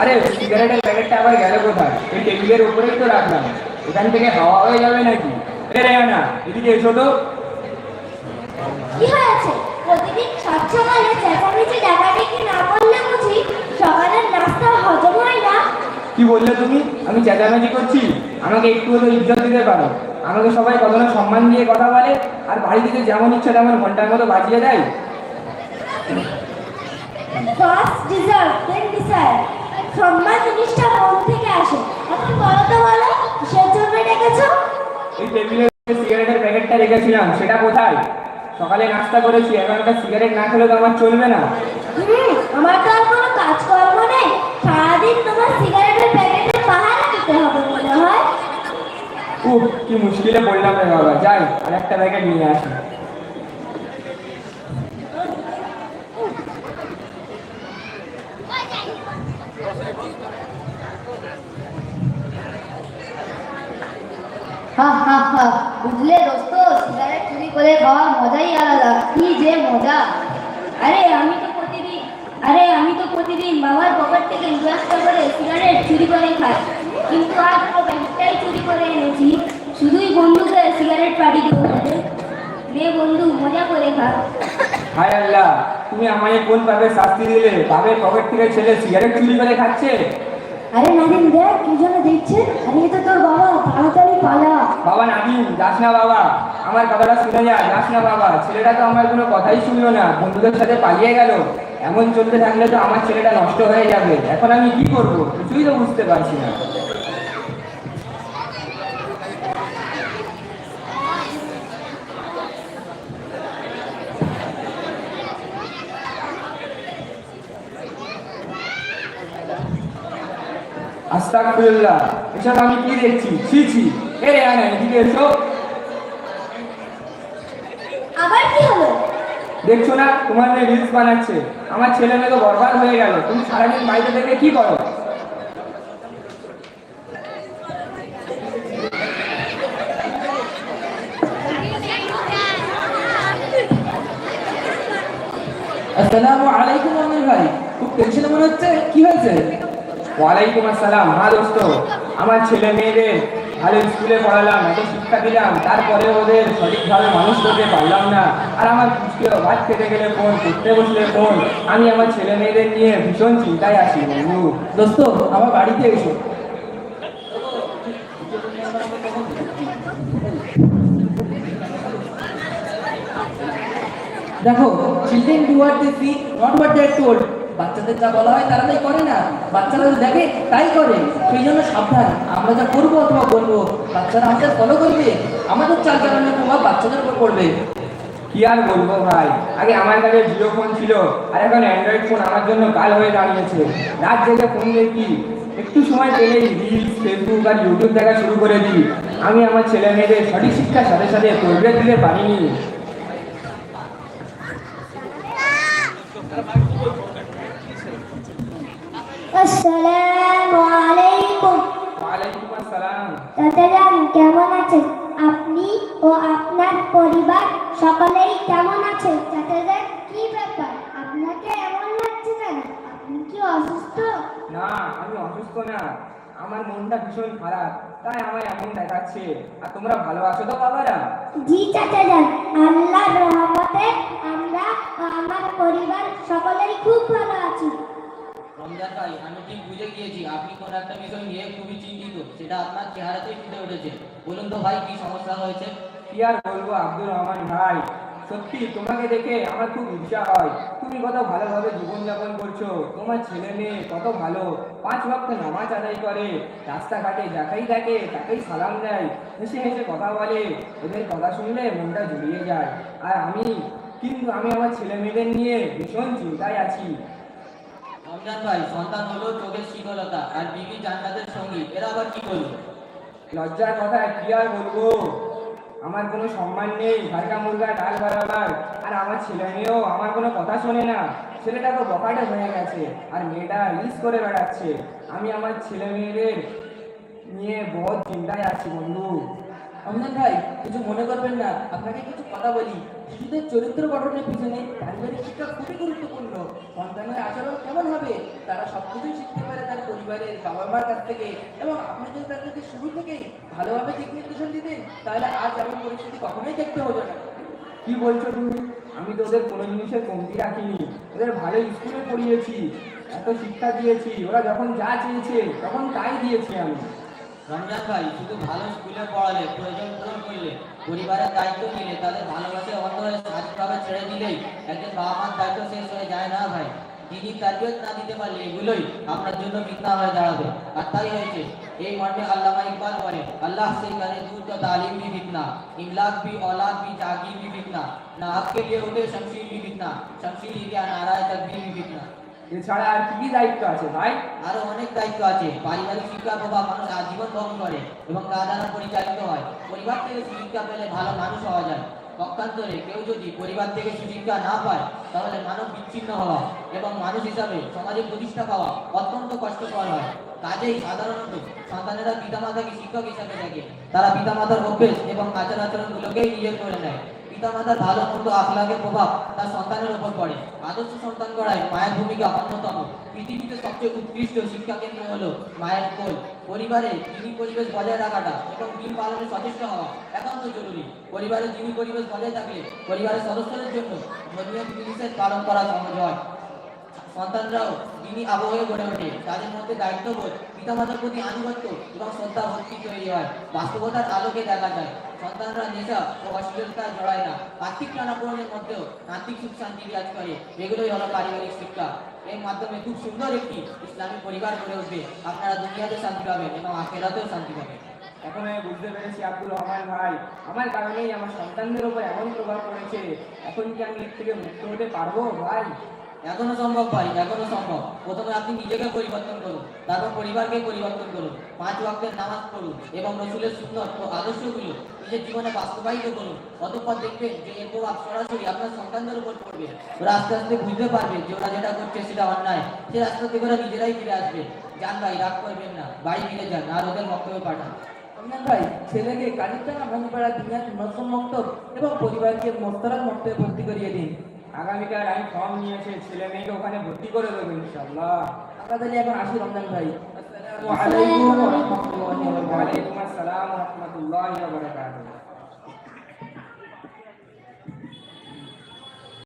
আরে সিগারেটের প্যাকেটটা আবার গেল কোথায়? এই টেবিলের উপরেই তো রাখলাম। এখান থেকে হাওয়া হয়ে যাবে নাকি? এ রেহানা এদিকে এসো তো। কি হয়েছে? প্রতিদিন সকালে চেঁচামেচি ডাকাডাকি না করলে বুঝি সকালের নাস্তা হজম হয় না? কি বললে তুমি? আমি চেঁচামেচি করছি। আমাকে একটু হলেও ইজ্জত দিতে পারো। আমাকে সবাই কত না সম্মান দিয়ে কথা বলে আর বাড়ি থেকে যেমন ইচ্ছা তেমন ঘণ্টার মতো বাজিয়ে দেয়। ফার্স্ট ডিজার্ভ দেন সম্মান জিনিসটা মন থেকে আসে। এখন বলো তো বলো কিসের জন্য ডেকেছো? এই টেবিলে সিগারেটের প্যাকেটটা রেখেছিলাম সেটা কোথায়? সকালে নাস্তা করেছি এখন একটা সিগারেট না খেলে তো আমার চলবে না। হুম আমার তো আর কোনো কাজকর্ম নেই। সারাদিন তোমার সিগারেটের প্যাকেটে পাহারা দিতে হবে মনে হয় উহ কি মুশকিলে পড়লাম রে বাবা, যাই আর একটা নিয়ে আসি। বুঝলে দোস্ত সিগারেট চুরি করে খাওয়ার মজাই আলাদা, কি যে মজা। আরে, আমি তো প্রতিদিন, আরে, আমি তো প্রতিদিন বাবার পকেট থেকে দু করে সিগারেট চুরি করে খাই। কিন্তু আজ প্যাকেটটাই চুরি করে এনেছি শুধুই বন্ধুকে সিগারেট দেবো নে বন্ধু মজা করে খা হায় আল্লাহ তুমি আমায় কোন পাবে শাস্তি দিলে? বাবের পকেট থেকে ছেলে সিগারেট চুরি করে খাচ্ছে। আরে নাদিম দেখ কি জন্য দেখছে। আরে এটা তোর বাবা তাড়াতাড়ি পালা। বাবা নাদিম যাস না বাবা। আমার কথাটা শুনে যা যাস না বাবা। ছেলেটা তো আমার কোনো কথাই শুনলো না। বন্ধুদের সাথে পালিয়ে গেল। এমন চলতে থাকলে তো আমার ছেলেটা নষ্ট হয়ে যাবে। এখন আমি কি করব? কিছুই তো বুঝতে পারছি না। আস্তাগফিরুল্লাহ। এসব আমি কি দেখছি? ছি ছি। এ আনা এদিকে এসো। আবার কি হলো? দেখছ না? তোমার মেয়ে রিলস বানাচ্ছে। আমার ছেলে মেয়ে তো বরবাদ হয়ে গেল। তুমি সারাদিন বাড়িতে থেকে কি করো? আসসালামু আলাইকুম আমির ভাই। খুব টেনশনে মনে হচ্ছে? কি হয়েছে? ওয়ালাইকুম আসসালাম। হ্যাঁ দোস্ত, আমার ছেলে মেয়েদের ভালো স্কুলে পড়ালাম, এত শিক্ষা দিলাম তারপরে ওদের সঠিকভাবে মানুষ করতে পারলাম না। আর আমার পুষ্টিও ভাত খেতে গেলে ফোন পড়তে বসলে ফোন আমি আমার ছেলে মেয়েদের নিয়ে ভীষণ চিন্তায় আছি বন্ধু। দোস্ত, আমার বাড়িতে এসো। দেখো children do see not told বাচ্চাদের যা বলা হয় তারা তাই করে না। বাচ্চারা দেখে, তাই করে। সেই জন্য সাবধান। আমরা যা করব অথবা বলব বাচ্চারা আমাদের ফলো করবে। আমাদের চাল চালানোর প্রভাব বাচ্চাদের উপর পড়বে। কি আর বলব ভাই? আগে আমার কাছে জিও ফোন ছিল, আর এখন অ্যান্ড্রয়েড ফোন আমার জন্য কাল হয়ে দাঁড়িয়েছে। রাত জেগে ফোন দেখি। একটু সময় পেলেই রিলস ফেসবুক আর ইউটিউব দেখা শুরু করে দিই। আমি আমার ছেলে মেয়েদের সঠিক শিক্ষার সাথে সাথে তরবিয়ত দিতে পারিনি আসসালামু আলাইকুম। ওয়ালাইকুম আসসালাম দাদাজান কেমন আছেন? আপনি ও আপনার পরিবার সকলেই কেমন আছে দাদাজান কি ব্যাপার? আপনাকে এমন লাগছে কেন? আপনি কি অসুস্থ? না আমি অসুস্থ না। আমার মনটা ভীষণ খারাপ তাই আমায় এমন দেখাচ্ছে। আর তোমরা ভালো আছো তো বাবারা? জি চাচাজান আল্লাহর রহমতে আমরা আমার পরিবার সকলেই খুব ভালো আছি। রমজান ভাই আমি ঠিক বুঝে গিয়েছি, আপনি কোন একটা বিষয় নিয়ে খুবই চিন্তিত, সেটা আপনার চেহারাতেই ফুটে উঠেছে। বলুন তো ভাই, কি সমস্যা হয়েছে? কি আর বলব, আব্দুর রহমান ভাই, সত্যি তোমাকে দেখে আমার খুব ইচ্ছা হয়। তুমি কত ভালোভাবে জীবনযাপন করছ, তোমার ছেলে মেয়ে কত ভালো। পাঁচ ভক্ত নামাজ আদায় করে, রাস্তাঘাটে যাকেই দেখে, তাকেই সালাম দেয়, হেসে হেসে কথা বলে, ওদের কথা শুনলে মনটা জুড়িয়ে যায়। আর আমি, কিন্তু আমি আমার ছেলে মেয়েদের নিয়ে ভীষণ চিন্তায় আছি। রমজান ভাই, সন্তান হলো চোখের শীতলতা আর বিবি জান্নাতের সঙ্গী, এরা আবার কি করল লজ্জার কথা কি আর বলব? আমার কোনো সম্মান নেই ভারকা মুরগা ডাল বারাবার আর আমার ছেলে মেয়েও আমার কোনো কথা শোনে না। ছেলেটা তো বকাটে হয়ে গেছে, আর মেয়েটা রিস করে বেড়াচ্ছে। আমি আমার ছেলে মেয়েদের নিয়ে বহুত চিন্তায় আছি বন্ধু। রমজান ভাই, কিছু মনে করবেন না। আপনাকে কিছু কথা বলি। শিশুদের চরিত্র গঠনের পিছনে পারিবারিক শিক্ষা খুবই গুরুত্বপূর্ণ। সন্তানের আচরণ কেমন হবে, তারা সবকিছুই শিখতে পারে তার পরিবারের বাবা মার কাছ থেকে। এবং আপনি যদি তাদেরকে শুরু থেকেই ভালোভাবে দিক নির্দেশন দিতেন, তাহলে আজ এমন পরিস্থিতি কখনোই দেখতে হতো না। কি বলছো তুমি? আমি তো ওদের কোনো জিনিসের কমতি রাখিনি। ওদের ভালো স্কুলে পড়িয়েছি, এত শিক্ষা দিয়েছি। ওরা যখন যা চেয়েছে, তখন তাই দিয়েছি আমি। রমজান ভাই শুধু ভালো স্কুলে পড়ালে প্রয়োজন পূরণ করলে পরিবারের দায়িত্ব নিলে তাদের ভালোবাসায় অন্ধ হয়ে সামাজিকভাবে ছেড়ে দিলেই একজন বাবা মার দায়িত্ব শেষ হয়ে যায় না ভাই দিদি তারবিয়ত না দিতে পারলে এগুলোই আপনার জন্য ফিতনা হয়ে দাঁড়াবে আর তাই হয়েছে এই মর্মে আল্লামা ইকবাল বলে আল্লাহ से करे दूर तो तालीम भी फितना इमलाक भी औलाद भी जागीर भी फितना ना हक के लिए उठे शमशीर भी फितना शमशीर ही क्या नाराय तकबीर भी फितना এছাড়া আর কি কি দায়িত্ব আছে ভাই? আরও অনেক দায়িত্ব আছে। পারিবারিক শিক্ষার প্রভাব মানুষ আজীবন বহন করে এবং তা দ্বারা পরিচালিত হয়। পরিবার থেকে সুশিক্ষা পেলে ভালো মানুষ হওয়া যায়। পক্ষান্তরে কেউ যদি পরিবার থেকে সুশিক্ষা না পায়, তাহলে মানব বিচ্ছিন্ন হওয়া এবং মানুষ হিসাবে সমাজে প্রতিষ্ঠা পাওয়া অত্যন্ত কষ্টকর হয়। কাজেই সাধারণত সন্তানেরা পিতামাতাকে শিক্ষক হিসাবে দেখে। তারা পিতামাতার অভ্যেস এবং আচার আচরণগুলোকেই নিজের করে নেয়। পিতামাতার ভালো মন্দ আখলাগের প্রভাব তার সন্তানের উপর পড়ে। আদর্শ সন্তান গড়ায় মায়ের ভূমিকা অন্যতম। পৃথিবীতে সবচেয়ে উৎকৃষ্ট শিক্ষা কেন্দ্র হলো মায়ের কোল। পরিবারে যিনি পরিবেশ বজায় রাখাটা এবং দিন পালনে সচেষ্ট হওয়া একান্ত জরুরি। পরিবারে যিনি পরিবেশ বজায় থাকলে পরিবারের সদস্যদের জন্য ধর্মীয় বিধিনিষেধ পালন করা সহজ হয়। সন্তানরাও দিনই আবহে গড়ে ওঠে। তাদের মধ্যে দায়িত্ববোধ পিতামাতার প্রতি আনুগত্য এবং শ্রদ্ধা ভক্তি তৈরি হয়। বাস্তবতার আলোকে দেখা যায়। সন্তানরা নেশা ও অশ্লীলতায় জড়ায় না। আর্থিক টানাপোড়েনের মধ্যেও নাত্মিক সুখ শান্তি বিরাজ করে। এগুলোই হলো পারিবারিক শিক্ষা। এর মাধ্যমে খুব সুন্দর একটি ইসলামিক পরিবার গড়ে উঠবে। আপনারা দুনিয়াতে শান্তি পাবেন এবং আখেরাতেও শান্তি পাবেন। এখন আমি বুঝতে পেরেছি আব্দুল রহমান ভাই, আমার কারণেই আমার সন্তানদের উপর এমন প্রভাব পড়েছে। এখন কি আমি এর থেকে মুক্ত হতে পারব ভাই? এখনও সম্ভব ভাই, এখনও সম্ভব। প্রথমে আপনি নিজেকে পরিবর্তন করুন, তারপর পরিবারকে পরিবর্তন করুন, পাঁচ ওয়াক্তের নামাজ পড়ুন এবং রসুলের সুন্দর ও আদর্শগুলো নিজের জীবনে বাস্তবায়িত করুন। অতঃপর দেখবেন যে এর প্রভাব সরাসরি আপনার সন্তানদের উপর পড়বে। ওরা আস্তে আস্তে বুঝতে পারবে যে ওরা যেটা করছে সেটা অন্যায়। সে আস্তে আস্তে করে নিজেরাই ফিরে আসবে। যান ভাই, রাগ করবেন না, বাড়ি ফিরে যান, আর ওদের বক্তব্য পাঠান। ভাই, ছেলেকে কালিটানা ভাঙিপাড়া দিনাত নজম মক্তব এবং পরিবারকে মোস্তারাত মক্তবে ভর্তি করিয়ে দিন। আগামীকাল আমি ফর্ম নিয়েছে ছেলে মেয়েকে ওখানে ভর্তি করে দেবো ইনশাল্লাহ আমরা তাহলে এখন আসি রমজান ভাই। আসসালামু আলাইকুম ওয়া রাহমাতুল্লাহি ওয়া বারকাতুহ।